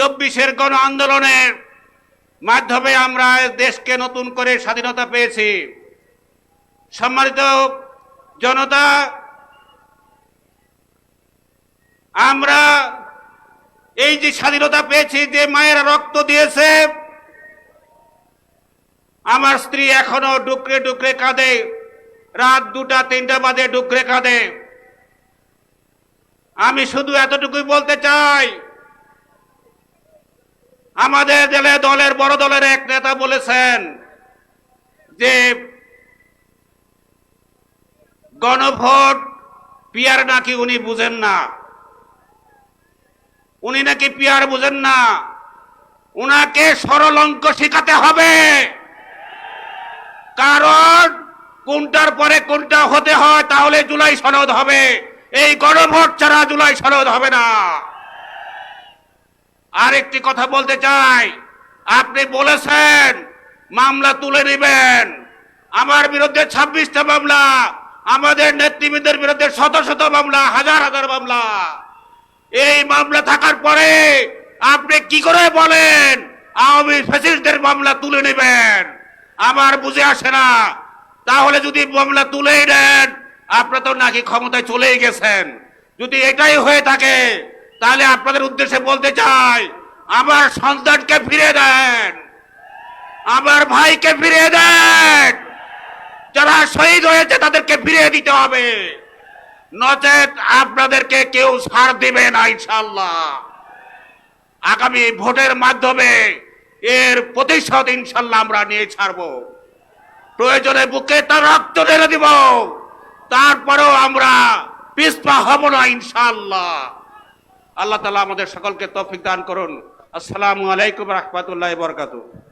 চব্বিশের গণ আন্দোলনের মাধ্যমে আমরা দেশকে নতুন করে স্বাধীনতা পেয়েছি। সম্মানিত জনতা, আমরা এই যে স্বাধীনতা পেয়েছি, যে মায়েরা রক্ত দিয়েছে, আমার স্ত্রী এখনও ডুকরে ডুকরে কাঁদে, রাত দুটা, তিনটা বাজে ডুকরে কাঁদে। আমি শুধু এতটুকুই বলতে চাই আমাদের দলে দলের বড় দলের এক নেতা বলেছেন যে গণভোট পিয়ার নাকি উনি বুঝেন না। উনি নাকি পিয়ার বুঝেন না। উনাকে সরল অঙ্ক শেখাতে হবে। কারণ কোনটার পরে কোনটা হতে হয় তাহলে জুলাই সনদ হবে। এই গণভোট ছাড়া জুলাই সনদ হবে না। আরেকটি কথা বলতে চাই। আপনি বলেছেন, মামলা তুলে নেবেন। আমার বিরুদ্ধে ছাব্বিশটা মামলা, আমাদের নেতৃবৃন্দের বিরুদ্ধে শত শত মামলা, হাজার হাজার মামলা। এই মামলা থাকার পরে আপনি কি করে বলেন, আওয়ামী ফ্যাসিস্টদের মামলা তুলে নেবেন? আমার বুঝে আসে না। তাহলে যদি মামলা তুলেই নেন, আপনারা তো নাকি ক্ষমতায় চলেই গেছেন। যদি এটাই হয়ে থাকে তাহলে আপনাদের উদ্দেশ্যে বলতে চাই, আমার সন্তানকে ফিরে দেন, আমার ভাইকে ফিরে দেন। যারা শহীদ হয়েছে তাদেরকে ফিরিয়ে দিতে হবে। নচেত আপনাদেরকে কেউ ছাড় দিবে না ইনশাল্লাহ আগামী ভোটের মাধ্যমে এর প্রতিশোধ ইনশাল্লাহ আমরা নিয়ে ছাড়বো। প্রয়োজনে বুকে তার রক্ত ঢেলে দিব। তারপরেও আমরা পিছপা হব না ইনশাল্লাহ আল্লাহ তালা আমাদের সকলকে তৌফিক দান করুন। আসসালামু আলাইকুম রহমতুল্লাহ বরকাতু